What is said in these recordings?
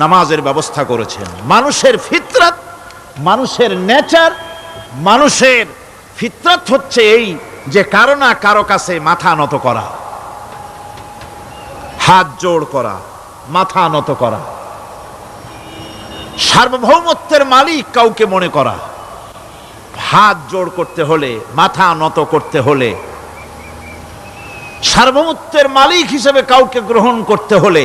নামাজের ব্যবস্থা করেছেন। মানুষের ফিতরাত, মানুষের নেচার, মানুষের ফিতরাত হচ্ছে এই যে কারও না কারও কাছে মাথা নত করা, হাত জোড় করা, মাথা নত করা, সার্বভৌমত্বের মালিক কাউকে মনে করা, হাত জোড় করতে হলে, মাথা নত করতে হলে, সার্বভৌমত্বের মালিক হিসেবে কাউকে গ্রহণ করতে হলে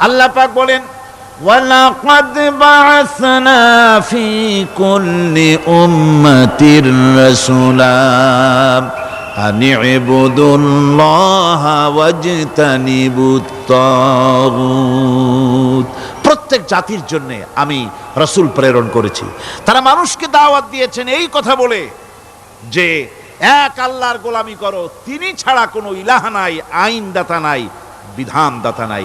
আল্লাহ পাক বলেন ولقد بعثنا في كل أمة رسولا أن اعبدوا الله واجتنبوا الطاغوت প্রত্যেক জাতির জন্য আমি রসুল প্রেরণ করেছি তারা মানুষকে দাওয়াত দিয়েছেন এই কথা বলে যে এক আল্লাহর গোলামি করো তিনি ছাড়া কোনো ইলাহা নাই আইন দাতা নাই বিধান দাতা নাই